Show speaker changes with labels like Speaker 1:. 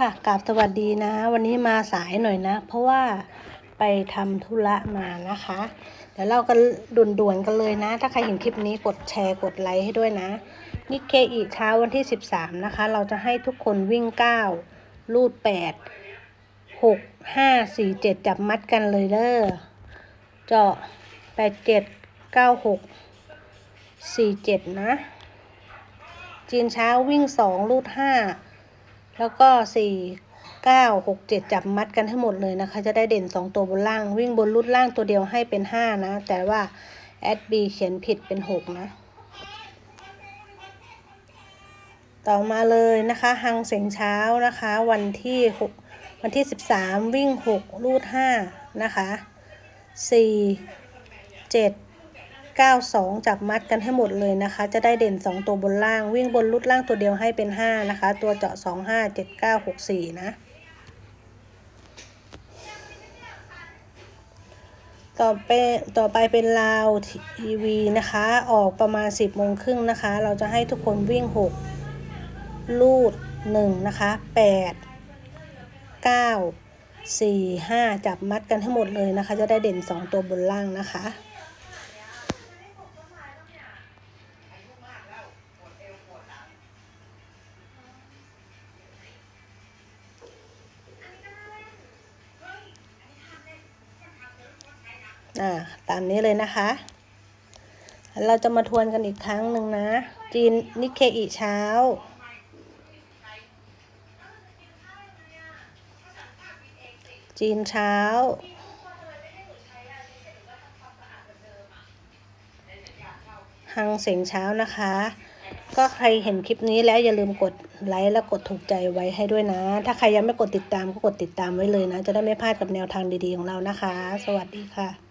Speaker 1: ค่ะกราบสวัสดีนะ วันนี้มาสายหน่อยนะ เพราะว่าไปทำธุระมานะคะ เดี๋ยวเรากันด่วนๆกันเลยนะ ถ้าใครเห็นคลิปนี้กดแชร์กดไลค์ให้ด้วยนะนิเคอีเช้าวันที่ 13 นะคะ เราจะให้ทุกคนวิ่ง 9 ลูด 8 6 5 4 7 จับมัดกันเลยเด้อเจาะ 8 7 9 6 4 7 นะ จีนเช้าวิ่ง 2 ลูด 5 แล้วก็สี่เก้าหกเจ็ดจับมัดกันให้หมดเลยนะคะ จะได้เด่นสองตัวบนล่าง วิ่งบนรูดล่างตัวเดียวให้เป็นห้านะ แต่ว่าแอดบีเขียนผิดเป็นหกนะ ต่อมาเลยนะคะหังเสียงเช้านะคะ วันที่หกวันที่สิบสามวิ่งหกรูดห้านะคะสี่เจ็ด เก้าสองจับมัดกันให้หมดเลยนะคะ จะได้เด่นสองตัวบนล่าง วิ่งบนรูดล่างตัวเดียวให้เป็นห้านะคะ ตัวเจาะสองห้าเจ็ดเก้าหกสี่นะ ต่อไปต่อไปเป็นลาวทีวีนะคะ ออกประมาณ 10โมงครึ่งนะคะ เราจะให้ทุกคนวิ่ง 6 ลูด 1 นะคะ 8 9 4 5 จับมัดกันให้หมดเลยนะคะ จะได้เด่น 2 ตัวบนล่างนะคะ อ่าตามนี้เลยนะคะ เราจะมาทวนกันอีกครั้งหนึ่งนะ จีนนิเคอีเช้า จีนเช้า หังเสียงเช้านะคะ ก็ใครเห็นคลิปนี้แล้วอย่าลืมกดไลค์และกดถูกใจไว้ให้ด้วยนะ ถ้าใครยังไม่กดติดตามก็กดติดตามไว้เลยนะ จะได้ไม่พลาดกับแนวทางดีๆของเรานะคะ สวัสดีค่ะ